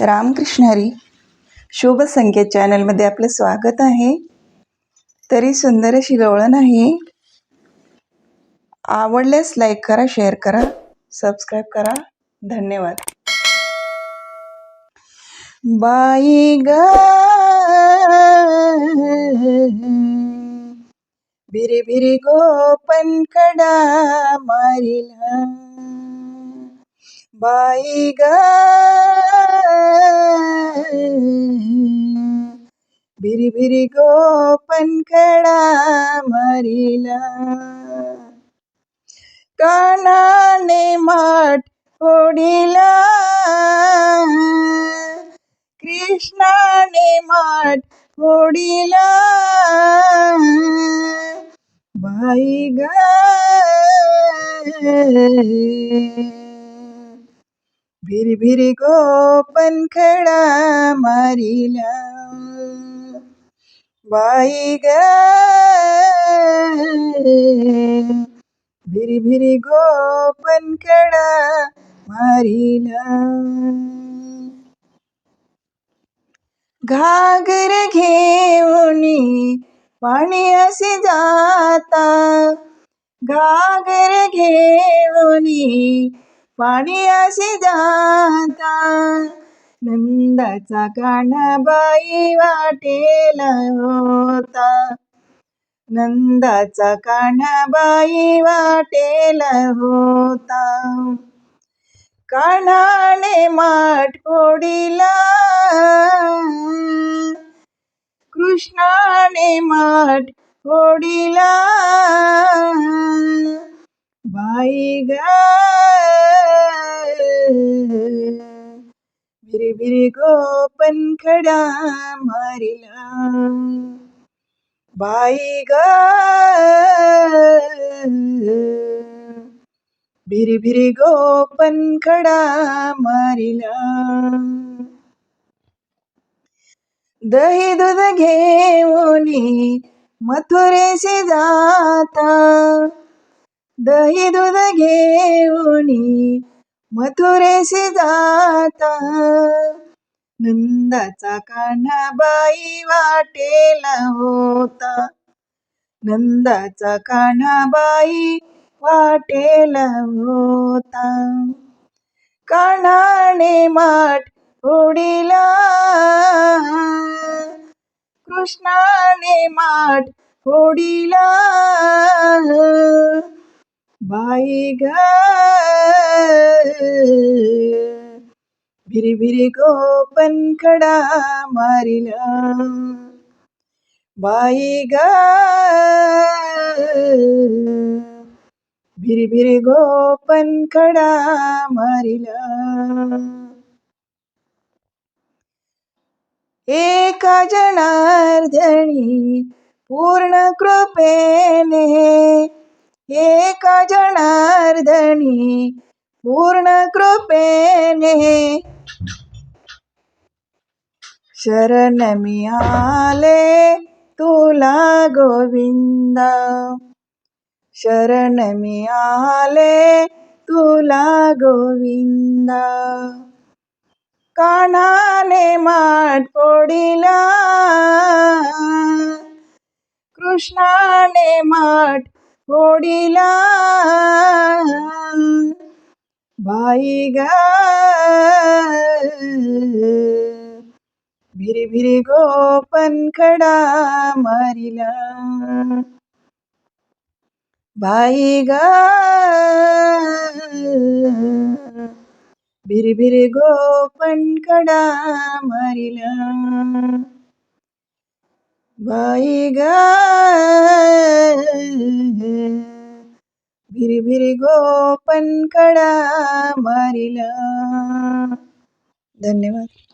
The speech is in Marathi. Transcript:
रामकृष्ण हरी शुभ संकेत चॅनलमध्ये आपलं स्वागत आहे. तरी सुंदर अशी गवळण आहे. आवडल्यास लाईक करा शेअर करा सबस्क्राईब करा. धन्यवाद. बाई ग बिरी बिरी गोपन कडा मारिला. बाई ग. बिरी बिरी गोपन कडा मरिला. कानाने माठ फोडिला. कृष्णाने माठ फोडिला. बाई ग. भिरभिरी गो गोपन मारिला. बाई ग. भिरभिरी गो गोपन मारिला. घागर घेऊनी पाणी असे जाता. घागर घेऊनी पाणी जाता. नंदाचा कानाबाई वाटेला होता. नंदाचा कानाबाई वाटेला होता. कानाने माठ फोडिला. कृष्णाने माठ फोडिला. बाई गा भिरी भिरी गोपन खडा मारिला. बाई ग. भिरी भिरी गोपन खडा मारिला. दही दूध घेऊन मथुरेशी जाता. दही दूध घेऊनी मथुरेशी जाता नंदाचा कान्हाबाई वाटेला होता. नंदाचा कान्हाबाई वाटेला होता. कान्हाने माठ ओढिला कृष्णाने माठ ओढिला बाई ग भिरी भिरी गोपन कडा मारिला। बाई ग भिरी भिरी गोपन कडा मारिला। एका जनार्दनी पूर्ण कृपेने एक जनार्दनी पूर्ण कृपेने. शरण मी आले तुला गोविंदा. शरण मी आले तुला गोविंदा. कानाने माठ पोडिला कृष्णाने माठ पोडिला बाई ग भिरी भिरी गोपन खडा मारिला बाई ग भिरी भिरी गोपन कडा मारिला बाई ग. भिरी भिरी गोपन कडा मारिला. धन्यवाद.